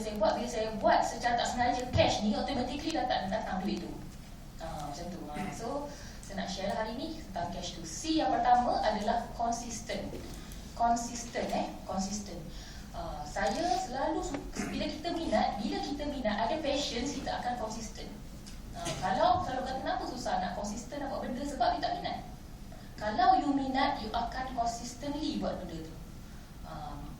saya buat bila saya buat secara tak sengaja cash ni automatically datang datang duit tu. Ha, macam tu. Ha. So saya nak share hari ni tentang cash tu. C yang pertama adalah consistent. Consistent eh, consistent. Uh, saya selalu bila kita minat, bila kita minat ada passion kita akan konsisten. Uh, kalau kalau kata kenapa susah nak konsisten nak buat benda sebab kita minat. Kalau you minat, you akan consistently buat benda tu.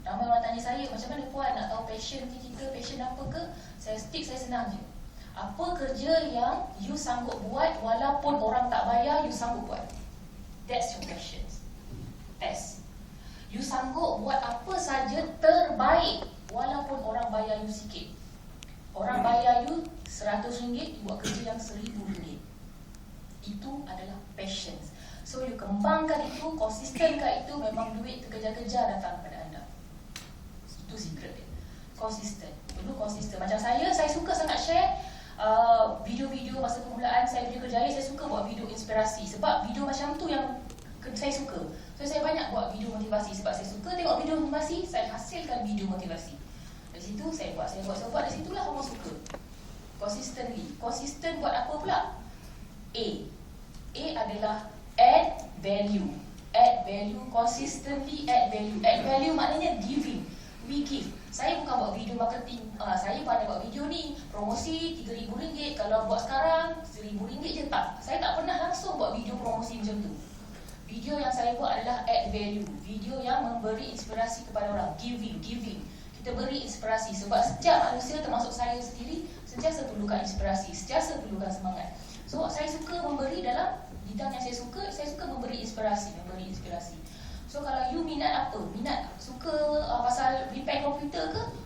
Ramai orang tanya saya, macam mana puan nak tahu passion kita, passion apa ke? Saya stick, saya senang je. Apa kerja yang you sanggup buat walaupun orang tak bayar, you sanggup buat? That's your passion. Test. You sanggup buat apa saja terbaik walaupun orang bayar you sikit. Orang bayar you RM100, you buat kerja yang RM1,000. Itu adalah passion. So you kembangkan itu, konsistenkan itu, memang duit terkejar-kejar datang pada anda. Itu secret dia. Konsisten. Perlu konsisten. Macam saya, saya suka sangat share uh, video-video masa permulaan saya video kerjaya, saya suka buat video inspirasi. Sebab video macam tu yang saya suka. So saya banyak buat video motivasi sebab saya suka tengok video motivasi, saya hasilkan video motivasi. Dari situ saya buat, saya buat, saya buat. Dari situlah orang suka. Consistently. Konsisten buat apa pula? A. A adalah add value. Add value, consistently add value. Add value maknanya giving we. Saya bukan buat video marketing. Uh, saya pandai buat video ni, promosi RM3,000. Kalau buat sekarang, RM1,000 je tak. Saya tak pernah langsung buat video promosi macam tu. Video yang saya buat adalah add value. Video yang memberi inspirasi kepada orang. Giving, giving. Kita beri inspirasi. Sebab setiap manusia termasuk saya sendiri, sentiasa perlukan inspirasi. Sentiasa perlukan semangat. So, saya suka memberi dalam bidang yang saya suka, saya suka memberi inspirasi. Memberi inspirasi. So kalau you minat apa? Minat suka uh, pasal repair komputer ke?